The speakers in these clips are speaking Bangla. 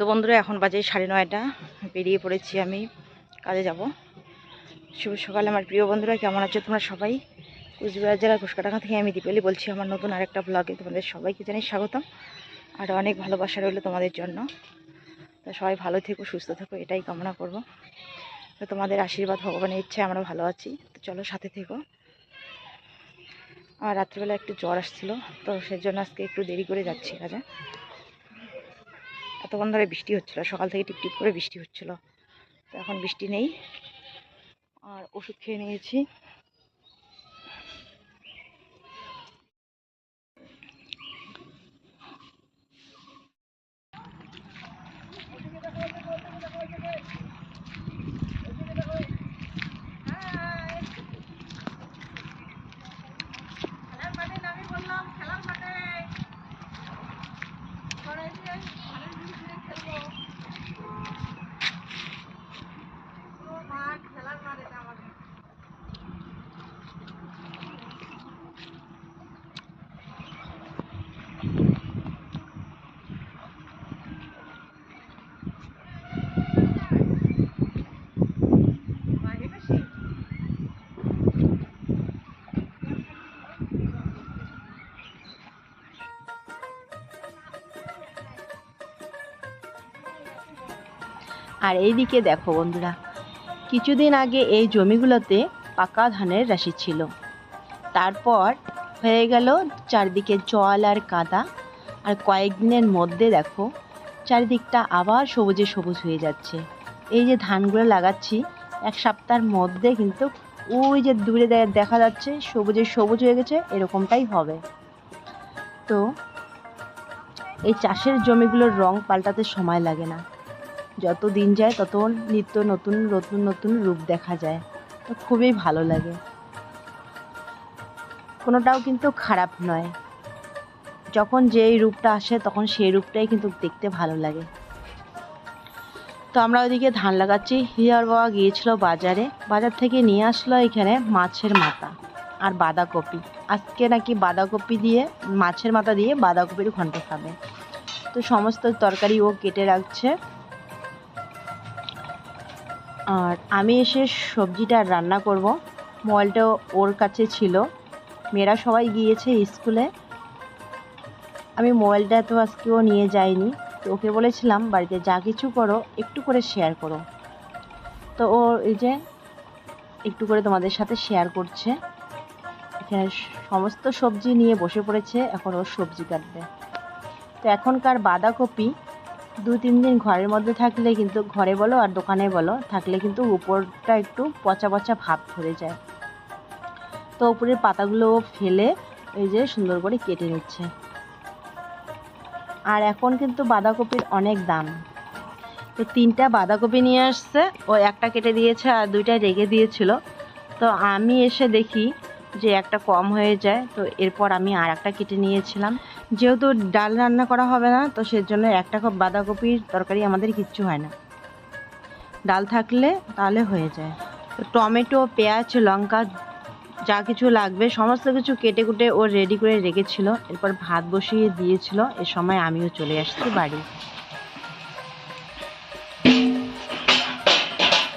তো বন্ধুরা, এখন বাজে সাড়ে নয়টা। বেরিয়ে পড়েছি আমি, কাজে যাব। শুভ সকাল আমার প্রিয় বন্ধুরা, কেমন আছো তোমরা সবাই? কুচবিহার জেলার ঘুষকাটাঙ্গা থেকে আমি দীপালি বলছি, আমার নতুন আরেকটা ব্লগে তোমাদের সবাইকে জানাই স্বাগতম। আর অনেক ভালোবাসা রইল তোমাদের জন্য। তো সবাই ভালো থেকো, সুস্থ থেকো, এটাই কামনা করব। তো তোমাদের আশীর্বাদ, ভগবানের ইচ্ছায় আমরা ভালো আছি। তো চলো সাথে থেকো। আর রাত্রিবেলা একটু জ্বর আসছিল, তো সেজন্য আজকে একটু দেরি করে যাচ্ছি কাজে। এতক্ষণ ধরে বৃষ্টি হচ্ছিল, সকাল থেকে টিপটিপ করে বৃষ্টি হচ্ছিল। তো এখন বৃষ্টি নেই। আর ওষুধ খেয়ে নিয়েছি। আর এইদিকে দেখো বন্ধুরা, কিছুদিন আগে এই জমিগুলোতে পাকা ধানের রাশি ছিল। তারপর হয়ে গেল চারদিকে জল আর কাদা, আর কয়েকদিনের মধ্যে দেখো চারিদিকটা আবার সবুজে সবুজ হয়ে যাচ্ছে। এই যে ধানগুলো লাগাচ্ছি, এক সপ্তাহের মধ্যে কিন্তু ওই যে দূরে দেখা যাচ্ছে সবুজে সবুজ হয়ে গেছে, এরকমটাই হবে। তো এই চাষের জমিগুলোর রং পাল্টাতে সময় লাগে না। যত দিন যায় তত নিত্য নতুন নতুন নতুন রূপ দেখা যায়। তো খুবই ভালো লাগে। কোনোটাও কিন্তু খারাপ নয়। যখন যেই রূপটা আসে তখন সেই রূপটাই কিন্তু দেখতে ভালো লাগে। তো আমরা ওইদিকে ধান লাগাচ্ছি। হিয়ার বাবা গিয়েছিল বাজারে। বাজার থেকে নিয়ে আসলো এখানে মাছের মাথা আর বাঁধাকপি। আজকে নাকি বাঁধাকপি দিয়ে, মাছের মাথা দিয়ে বাঁধাকপির ঘন্ট খাবে। তো সমস্ত তরকারি ও কেটে রাখছে। আর আমি এসে সবজিটা রান্না করব। মোবাইলটা ওর কাছে ছিল। মেয়েরা সবাই গিয়েছে স্কুলে। আমি মোবাইলটা তো আজকেও নিয়ে যাইনি। তো ওকে বলেছিলাম, বাড়িতে যা কিছু করো, একটু করে শেয়ার করো। তো ও এই যে একটু করে তোমাদের সাথে শেয়ার করছে। এখানে সমস্ত সবজি নিয়ে বসে পড়েছে। এখন ওর সবজি কাটবে। তো এখনকার বাঁধাকপি দু তিন দিন ঘরের মধ্যে থাকলে কিন্তু, ঘরে বলো আর দোকানে বলো, থাকলে কিন্তু উপরটা একটু পচা পচা ভাব ধরে যায়। তো উপরের পাতাগুলো ফেলে এই যে সুন্দর করে কেটে নিচ্ছে। আর এখন কিন্তু বাঁধাকপির অনেক দাম। তো তিনটা বাঁধাকপি নিয়ে আসছে, ও একটা কেটে দিয়েছে আর দুইটা রেগে দিয়েছিল। তো আমি এসে দেখি যে একটা কম হয়ে যায়, তো এরপর আমি আর একটা কেটে নিয়েছিলাম। যেহেতু ডাল রান্না করা হবে না, তো সেজন্য একটা কাপ বাঁধাকপির তরকারি আমাদের কিচ্ছু হয় না। ডাল থাকলে তাহলে হয়ে যায়। তো টমেটো, পেঁয়াজ, লঙ্কা, যা কিছু লাগবে, সমস্ত কিছু কেটে কুটে ও রেডি করে রেখেছিল। এরপর ভাত বসিয়ে দিয়েছিল। এ সময় আমিও চলে আসছি বাড়ি।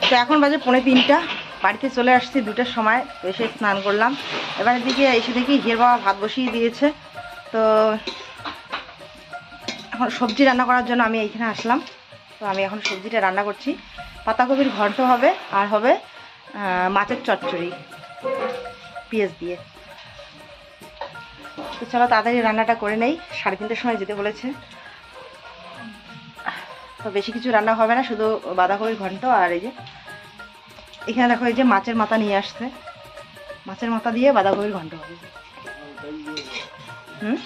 তো এখন বাজে পৌনে তিনটা। বাড়িতে চলে আসছি দুটার সময়, তো এসে স্নান করলাম। এবার দিকে এসে দেখি হিয়ের বাবা ভাত বসিয়ে দিয়েছে। তো এখন সবজি রান্না করার জন্য আমি এইখানে আসলাম। তো আমি এখন সবজিটা রান্না করছি। পাতাকপির ঘন্ট হবে, আর হবে মাছের চচ্চড়ি, পেঁয়াজ দিয়ে। তো চলো তাড়াতাড়ি রান্নাটা করে নেই, সাড়ে তিনটের সময় যেতে বলেছে। তো বেশি কিছু রান্না হবে না, শুধু বাঁধাকপির ঘন্ট আর এই যে এখানে দেখো এই যে মাছের মাথা নিয়ে আসছে। মাছের মাথা দিয়ে বাঁধাকপির ঘন্ট হবে। হুম?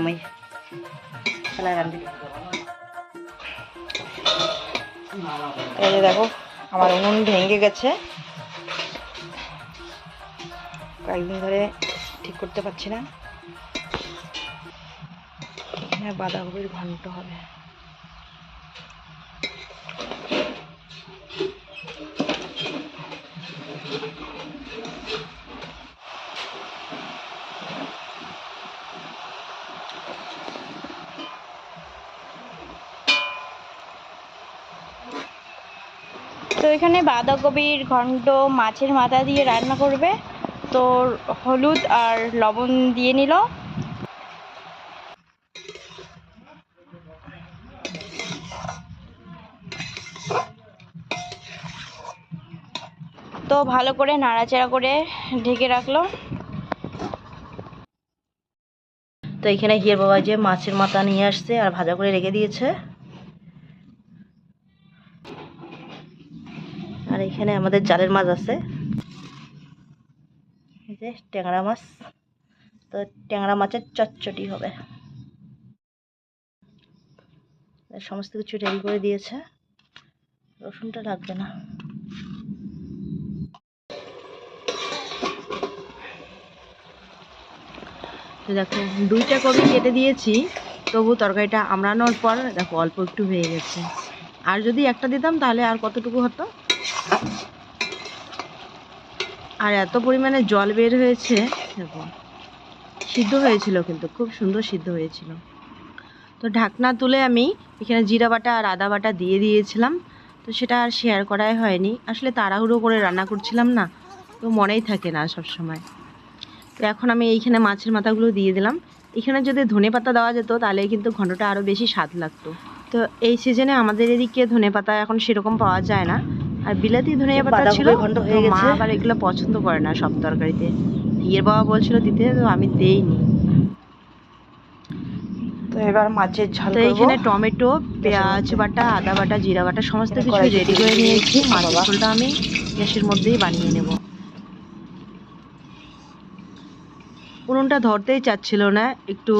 মই। এই যে দেখো, আমার উনুন ভেঙে গেছে। কয়েকদিন ধরে ঠিক করতে পারছি না। এখানে বাঁধাকপির ঘন্ট হবে। তো এখানে বাঁধাকপির ঘন্ট মাছের মাথা দিয়ে রান্না করবে। তো হলুদ আর লবণ দিয়ে নিল। তো ভালো করে নাড়াচাড়া করে ঢেকে রাখল। তো এখানে হিয়ার বাবা যে মাছের মাথা নিয়ে আসছে আর ভাজা করে রেখে দিয়েছে। আর এখানে আমাদের জালের মাছ আছে। যে ট্যাংরা মাছ। তো ট্যাংরা মাছের চচ্চটি হবে। সমস্ত কিছু রেডি করে দিয়েছে। রসুনটা লাগবে না। তো দেখো, দুইটা কবি কেটে দিয়েছি, তবু তরকারিটা আমড়ানোর পর দেখো অল্প একটু হয়ে গেছে। আর যদি একটা দিতাম তাহলে আর কতটুকু হতো? আর এত পরিমাণে জল বের হয়েছে, দেখো, সিদ্ধ হয়েছিল কিন্তু, খুব সুন্দর সিদ্ধ হয়েছিল। তো ঢাকনা তুলে আমি এখানে জিরা বাটা আর আদা বাটা দিয়ে দিয়েছিলাম, তো সেটা আর শেয়ার করাই হয়নি। আসলে তাড়াহুড়ো করে রান্না করছিলাম না, তো মনেই থাকে না সব সময় তো এখন আমি এইখানে মাছের মাথাগুলো দিয়ে দিলাম। এখানে যদি ধনে পাতা দেওয়া যেত, তাহলে কিন্তু ঘন্টটা আরও বেশি স্বাদ লাগতো। তো এই সিজনে আমাদের এদিকে ধনে পাতা এখন সেরকম পাওয়া যায় না। আর বিলাতি ধনে পাতা ছিল মা আবার এগুলো পছন্দ করে না সব তরকারিতে। ইয়ের বাবা বলছিল দিতে তো আমি দেইনি। তো এবার মাছের ঝাল তো করব। এইখানে টমেটো পেঁয়াজ বাটা আদা বাটা জিরা বাটা সমস্ত কিছু রেডি করে নিয়েছি। মাছের ঝোলটা আমি গ্যাসের মধ্যেই বানিয়ে নেব। উনুনটা ধরতেই চাচ্ছিল না একটু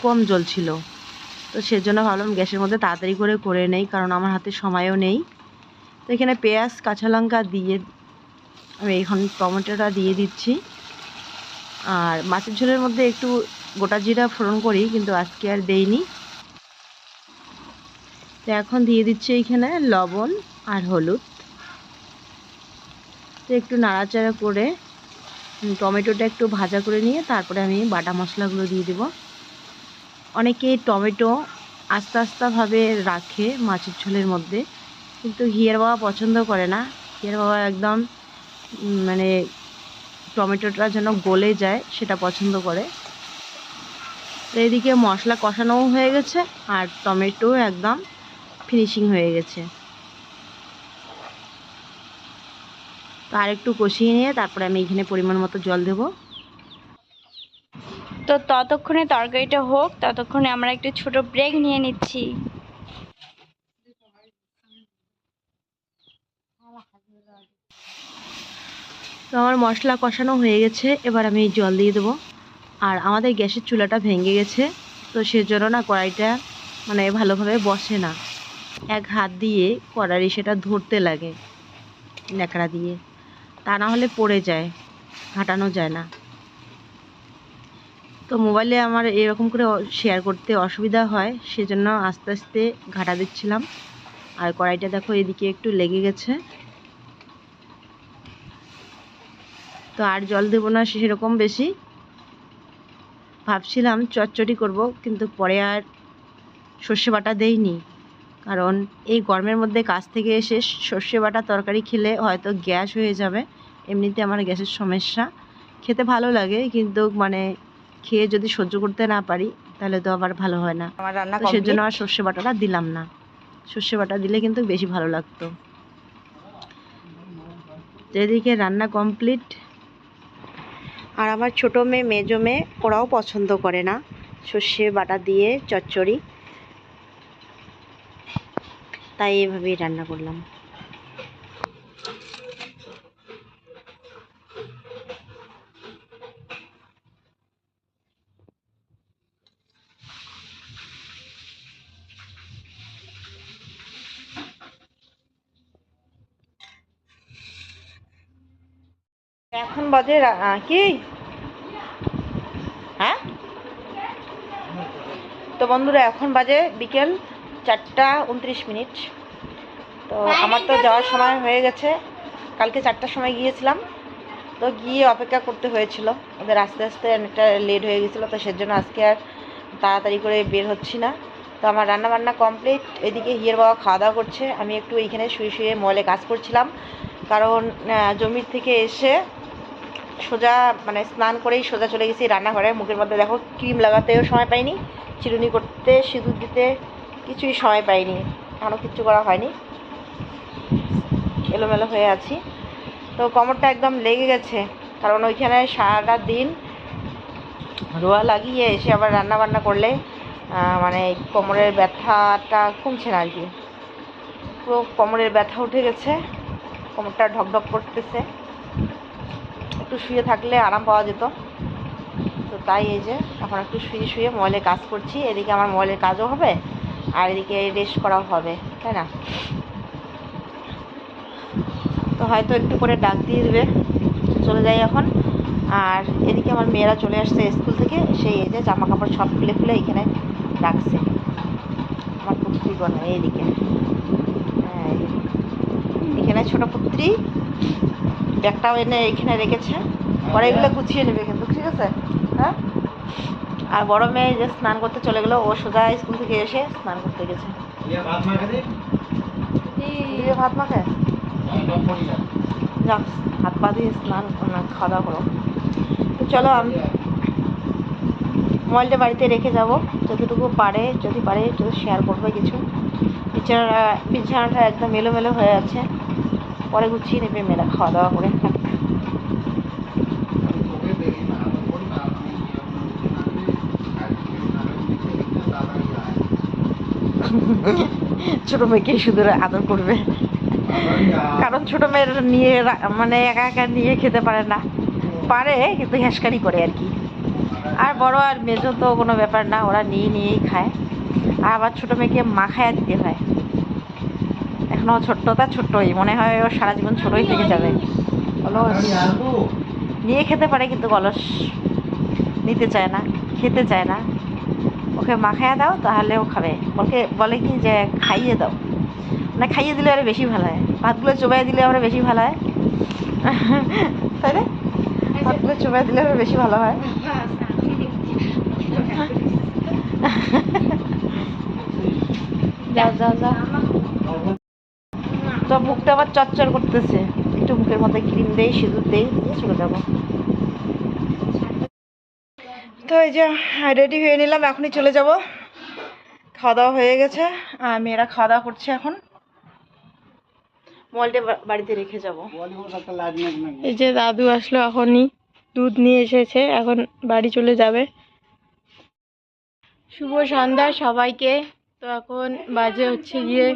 কম জল ছিল। তো সেজন্য ভাবলাম গ্যাসের মধ্যে তাড়াতাড়ি করে করে নেই, কারণ আমার হাতে সময়ও নেই। তো এখানে পেঁয়াজ, কাঁচা লঙ্কা দিয়ে আমি এখন টমেটোটা দিয়ে দিচ্ছি। আর মাছের ঝোলের মধ্যে একটু গোটা জিরা ফোড়ন করি, কিন্তু আজকে আর দেইনি। তো এখন দিয়ে দিচ্ছি এইখানে লবণ আর হলুদ। তো একটু নাড়াচাড়া করে টমেটোটা একটু ভাজা করে নিয়ে তারপরে আমি বাটা মশলাগুলো দিয়ে দেব। অনেকে টমেটো আস্তে আস্তেভাবে রাখে মাছের ঝোলের মধ্যে, কিন্তু হিয়ার বাবা পছন্দ করে না। হিয়ার বাবা একদম মানে টমেটোটা যেন গলে যায় সেটা পছন্দ করে। তো এদিকে মশলা কষানোও হয়ে গেছে আর টমেটো একদম ফিনিশিং হয়ে গেছে। তো আর একটু কষিয়ে নিয়ে তারপরে আমি এখানে পরিমাণ মতো জল দেব। তো ততক্ষণে তরকারিটা হোক, ততক্ষণে আমরা একটু ছোট ব্রেক নিয়ে নিচ্ছি। তো আমার মশলা কষানো হয়ে গেছে, এবার আমি জল দিয়ে দেবো। আর আমাদের গ্যাসের চুলাটা ভেঙে গেছে, তো সেজন্য না কড়াইটা মানে ভালোভাবে বসে না। এক হাত দিয়ে কড়াই সেটা ধরতে লাগে, ন্যাকড়া দিয়ে। তা না হলে পড়ে যায়, ঘাটানো যায় না। তো মোবাইলে আমার এরকম করে শেয়ার করতে অসুবিধা হয়, সেজন্য আস্তে আস্তে ঘাটা দিচ্ছিলাম। আর কড়াইটা দেখো এদিকে একটু লেগে গেছে। তো আর জল দেবো না সেরকম বেশি। ভাবছিলাম চচ্চড়ি করব, কিন্তু পরে আর সর্ষে বাটা দেইনি। কারণ এই গরমের মধ্যে কাজ থেকে এসে সর্ষে বাটা তরকারি খেলে হয়তো গ্যাস হয়ে যাবে। এমনিতে আমার গ্যাসের সমস্যা। খেতে ভালো লাগে, কিন্তু মানে খেয়ে যদি সহ্য করতে না পারি তাহলে তো আবার ভালো হয় না। আমার রান্না সেজন্য আর সর্ষে বাটাটা দিলাম না। সর্ষে বাটা দিলে কিন্তু বেশি ভালো লাগতো। এদিকে রান্না কমপ্লিট আর আমার ছোটো মেয়ে মেজো মেয়ে ওরাও পছন্দ করে না সর্ষে বাটা দিয়ে চচ্চড়ি। তাই এভাবেই রান্না করলাম এখন বাজে কি? হ্যাঁ? তো বন্ধুরা এখন বাজে বিকেল চারটা উনত্রিশ মিনিট। তো আমার তো যাওয়ার সময় হয়ে গেছে। কালকে চারটার সময় গিয়েছিলাম। তো গিয়ে অপেক্ষা করতে হয়েছিল। ওদের আস্তে আস্তে অনেকটা লেট হয়ে গেছিল তো সেজন্য আজকে আর তাড়াতাড়ি করে বের হচ্ছি না। তো আমার রান্না বান্না কমপ্লিট এদিকে হিয়ের বাবা খাওয়া দাওয়া করছে। আমি একটু এইখানে শুয়ে শুয়ে মলে কাজ করছিলাম। কারণ জমির থেকে এসে সোজা মানে স্নান করেই সোজা চলে গেছি রান্নাঘরে। মুখের মধ্যে দেখো ক্রিম লাগাতেও সময় পাইনি, চিরুনি করতে, সিঁদুর দিতে কিছুই সময় পাইনি। এখনও কিচ্ছু করা হয়নি। এলোমেলো হয়ে আছি। তো কোমরটা একদম লেগে গেছে, কারণ ওইখানে সারাটা দিন রোয়া লাগিয়ে এসে আবার রান্না বান্না করলে মানে কোমরের ব্যথাটা কমছে না আর কি। পুরো কোমরের ব্যথা উঠে গেছে, কোমরটা ঢকঢক করতেছে। একটু শুয়ে থাকলে আরাম পাওয়া যেত। তো তাই এই যে এখন একটু শুয়ে শুয়ে মোবাইলে কাজ করছি। এদিকে আমার মোবাইলের কাজও হবে আর এদিকে রেস্ট করাও হবে তাই না? তো হয়তো একটু করে ডাক দিয়ে দেবে। চলে যাই এখন। আর এদিকে আমার মেয়েরা চলে আসছে স্কুল থেকে সেই এই যে জামা কাপড় সব খুলে খুলে এখানে রাখছে। আমার পুত্রী পুত্রীগণ এইদিকে। হ্যাঁ, এখানে ছোট পুত্রী ব্যাগটাও এনে এখানে রেখেছে। পরে এগুলো গুছিয়ে নেবে কিন্তু ঠিক আছে? হ্যাঁ? আর বড় মেয়ে যে স্নান করতে চলে গেলো ও সোজা স্কুল থেকে এসে স্নান করতে গেছে। ভাত মাখে যাক হাত পা দিয়ে স্নান খাওয়া দাওয়া করো। তো চলো আমি মোবাইলটা বাড়িতে রেখে যাব। যতটুকু পারে যদি পারে যদি শেয়ার করবে কিছু। বিছানাটা বিছানাটা একদম এলোমেলো হয়ে আছে। পরে গুছিয়ে নেবে মেয়েরা খাওয়া দাওয়া করে। ছোট মেয়েকে শুধু আদর করবে। কারণ ছোট মেয়ের নিয়ে মানে একা একা নিয়ে খেতে পারে না। পারে, কিন্তু হ্যাসকারি করে আর কি। আর বড় আর মেজো তো কোনো ব্যাপার না, ওরা নিয়ে নিয়েই খায়। আর আবার ছোট মেয়েকে মাখায়া দিতে হয়। এখনও ছোট্ট, তা ছোট্টই। মনে হয় ও সারা জীবন ছোটই থেকে যাবে। নিয়ে খেতে পারে কিন্তু অলস। নিতে চায় না, খেতে চায় না। ওকে মাখায়া দাও, তাহলে ও খাবে। ওকে বলে কি যে, খাইয়ে দাও। না খাইয়ে দিলে আরও বেশি ভালো হয়। ভাতগুলো চোবাই দিলে আরও বেশি ভালো হয়। তাই না? ভাতগুলো চোবাই দিলে আরও বেশি ভালো হয়। যাও যাও যাও। তো মুখটা আবার চচ্চর করতেছে। একটু মুখের মধ্যে ক্রিম দেই, সিঁদুর দেই, চলে যাব। তো এই যে রেডি হয়ে নিলাম, এখনই চলে যাব। খাওয়া দাওয়া হয়ে গেছে, আর মেয়েরা খাওয়া দাওয়া করছে এখন। মোবাইলটা বাড়িতে রেখে যাব। এই যে দাদু আসলো এখনই, দুধ নিয়ে এসেছে, এখন বাড়ি চলে যাবে। শুভ সন্ধ্যা সবাইকে। তো এখন বাজে হচ্ছে গিয়ে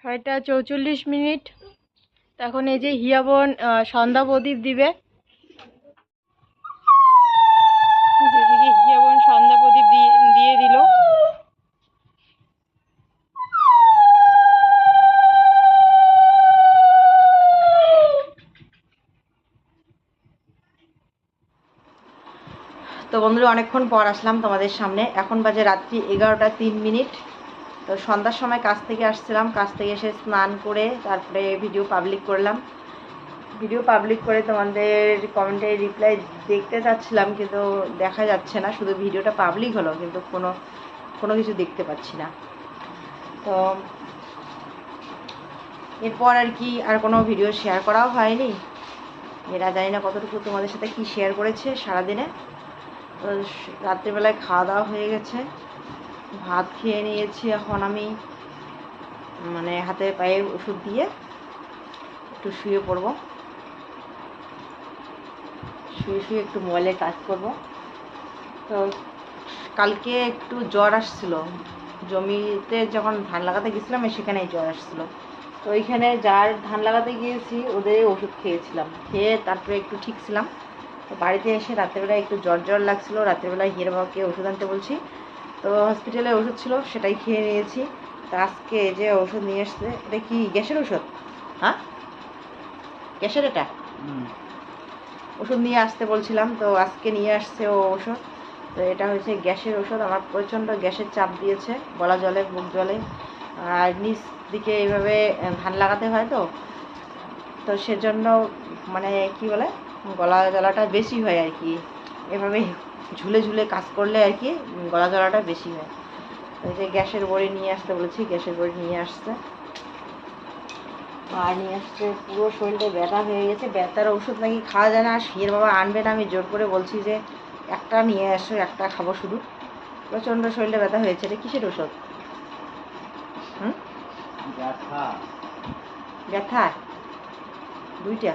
ছয়টা চৌচল্লিশ মিনিট। এখন এই যে হিয়াবন সন্ধ্যা প্রদীপ দিবে। যেদিকে হিয়াবন, সন্ধ্যা প্রদীপ দিয়ে দিল। তো বন্ধুরা, অনেকক্ষণ পর আসলাম তোমাদের সামনে। এখন বাজে রাত্রি এগারোটা তিন মিনিট। তো সন্ধ্যার সময় কাজ থেকে আসছিলাম, কাজ থেকে এসে স্নান করে তারপরে ভিডিও পাবলিক করলাম। ভিডিও পাবলিক করে তোমাদের কমেন্টে রিপ্লাই দেখতে চাচ্ছিলাম, কিন্তু দেখা যাচ্ছে না। শুধু ভিডিওটা পাবলিক হলো, কিন্তু কোনো কোনো কিছু দেখতে পাচ্ছি না। তো এরপর আর কি, আর কোনো ভিডিও শেয়ার করাও হয়নি। এরা জানি না কতটুকু তোমাদের সাথে কি শেয়ার করেছে সারাদিনে। তো রাত্রিবেলায় খাওয়া দাওয়া হয়ে গেছে। ভাত খেয়ে নিয়েছি এখন আমি। মানে হাতে পায়ে ওষুধ দিয়ে একটু শুয়ে পড়ব। শুয়ে শুয়ে একটু মোবাইলে কাজ করব। তো কালকে একটু জ্বর আসছিল। জমিতে যখন ধান লাগাতে গেছিলাম, সেখানেই জ্বর আসছিল। তো ওইখানে যার ধান লাগাতে গিয়েছি, ওদের ওষুধ খেয়েছিলাম। খেয়ে তারপরে একটু ঠিক ছিলাম। তো বাড়িতে এসে রাত্রেবেলায় একটু জ্বর জ্বর লাগছিল। রাত্রেবেলায় হিয়ের বাবাকে ওষুধ আনতে বলছি। তো হসপিটালে ওষুধ ছিল সেটাই খেয়ে নিয়েছি। তো আজকে যে ওষুধ নিয়ে এসছে এটা কি গ্যাসের ওষুধ? হ্যাঁ? গ্যাসের এটা? ওষুধ নিয়ে আসতে বলছিলাম তো আজকে নিয়ে আসছে ও ওষুধ। তো এটা হচ্ছে গ্যাসের ওষুধ আমার প্রচণ্ড গ্যাসের চাপ দিয়েছে গলা জলে বুক জলে। আর নিচ দিকে এইভাবে ধান লাগাতে হয় তো। তো সেজন্য মানে কি বলে গলা জ্বালাটা বেশি হয় আর কি। এভাবে ঝুলে ঝুলে কাজ করলে আর কি গলা জ্বলাটা বেশি হয়। ওই যে গ্যাসের বড়ি নিয়ে আসতে বলেছি গ্যাসের বড়ি নিয়ে আসতে আর নিয়ে আসছে পুরো শরীরটা ব্যথা হয়ে গেছে। ব্যথার ওষুধ নাকি খাওয়া যায় না আর শিয়ের বাবা আনবে না আমি জোর করে বলছি যে একটা নিয়ে আসো একটা খাব শুধু। প্রচণ্ড শরীরটা ব্যথা হয়েছে এটা কিসের ওষুধ? হুম? ব্যথা। ব্যথা? দুইটা।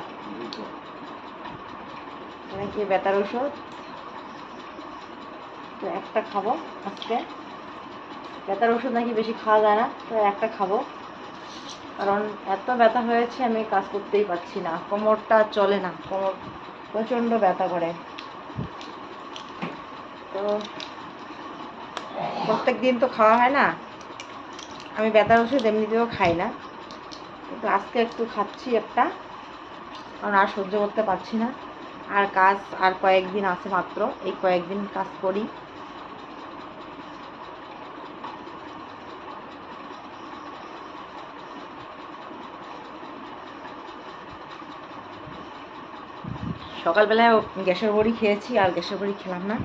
মানে কি ব্যথার ওষুধ? তো একটা খাব আজকে। ব্যথার ওষুধ নাকি বেশি খাওয়া যায় না, তো একটা খাব। কারণ এত ব্যথা হয়েছে, আমি কাজ করতেই পারছি না। কোমরটা চলে না, কোমর প্রচণ্ড ব্যথা করে। তো প্রত্যেক দিন তো খাওয়া হয় না। আমি ব্যথার ওষুধ এমনিতেও খাই না। কিন্তু আজকে একটু খাচ্ছি একটা, কারণ আর সহ্য করতে পারছি না। আর কাজ আর কয়েকদিন আছে মাত্র, এই কয়েকদিন কাজ করি। সকালবেলায় গ্যাসের বড়ি খেয়েছি, আর গ্যাসের বড়ি খেলাম না।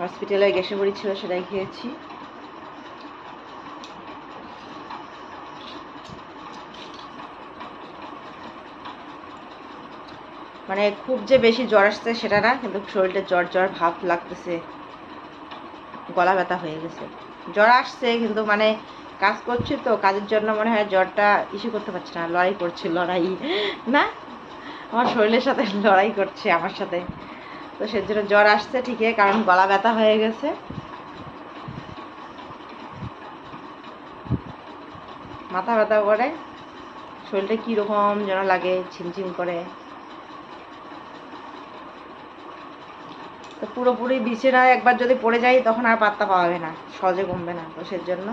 হসপিটালে গ্যাসের বড়ি ছিল, সেটাই খেয়েছি। মানে খুব যে বেশি জ্বর আসছে সেটা না, কিন্তু শরীরটা জ্বর জ্বর ভাব লাগতেছে। গলা ব্যথা হয়ে গেছে। জ্বর আসছে, কিন্তু মানে কাজ করছি তো, কাজের জন্য মনে হয় জ্বরটা ইস্যু করতে পারছি না, লড়াই করছে, লড়াই। না? আমার শরীরের সাথে লড়াই করছে আমার সাথে। তো সেজন্য জ্বর আসছে ঠিকই, কারণ গলা ব্যথা হয়ে গেছে। মাথা ব্যথা করে, শরীরটা কীরকম যেন লাগে, ঝিমঝিম করে। তো পুরোপুরি বিছানায় একবার যদি পড়ে যাই, তখন আর পাত্তা পাওয়াবে না, সহজে কমবে না। তো জন্য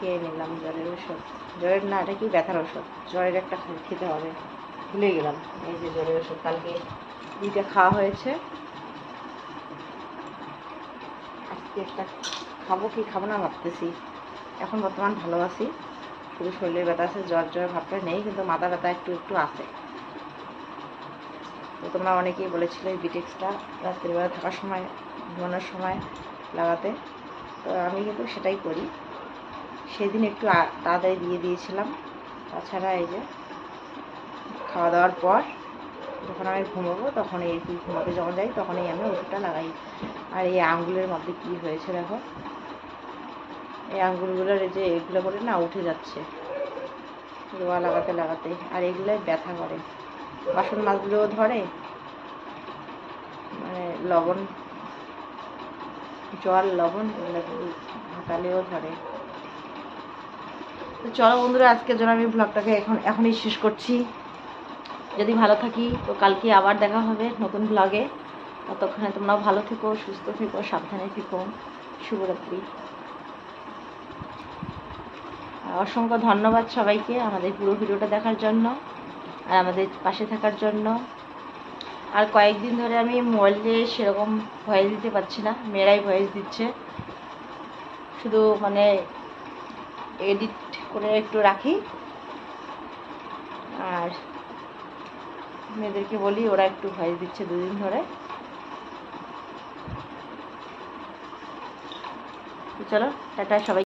খেয়ে নিলাম জ্বরের ওষুধ জ্বরের না, এটা কি ব্যথার ওষুধ জ্বরের একটা খেতে হবে। ভুলে গেলাম। এই যে জ্বরের ওষুধ কালকে দুইটা খাওয়া হয়েছে। আজকে একটা খাব কি খাব না ভাবতেছি। এখন বর্তমান ভালো আছি শুধু শরীরের ব্যথা আছে, জ্বর জ্বর ভাবটা নেই, কিন্তু মাথা ব্যথা একটু একটু আছে। তো তোমরা অনেকেই বলেছিলে বিটেক্সটা রাত্রিবেলা থাকার সময়, ঘুমানোর সময় লাগাতে। তো আমি কিন্তু সেটাই করি। সেদিন একটু তাড়াতাড়ি দিয়ে দিয়েছিলাম। তাছাড়া এই যে খাওয়া দাওয়ার পর যখন আমি ঘুমোবো তখন এই ঘুমাতে যখন যাই তখনই আমি ওষুধটা লাগাই। আর এই আঙ্গুলের মধ্যে কি হয়েছে দেখো? এই আঙ্গুলগুলোর এই যে এগুলো করে না উঠে যাচ্ছে। রোয়া লাগাতে লাগাতে। আর এগুলোই ব্যথা করে। বাসন মাছগুলোও ধরে। মানে লবণ, জল, লবণ এগুলো হাতালেও ধরে। তো চলো বন্ধুরা, আজকের জন্য আমি ব্লগটাকে এখন, এখনই শেষ করছি। যদি ভালো থাকি, তো কালকে আবার দেখা হবে নতুন ব্লগে ততক্ষণে তোমরাও ভালো থেকো, সুস্থ থেকো, সাবধানে থেকো। শুভরাত্রি। অসংখ্য ধন্যবাদ সবাইকে আমাদের পুরো ভিডিওটা দেখার জন্য আর আমাদের পাশে থাকার জন্য। আর কয়েকদিন ধরে আমি মোবাইলে সেরকম ভয়েস দিতে পারছি না, মেয়েরাই ভয়েস দিচ্ছে। শুধু মানে এডিট করে একটু রাখি। আর মেয়েদেরকে বলি, ওরা একটু ভয় দিচ্ছে দুদিন ধরে। চলো, টাটা, সবাই।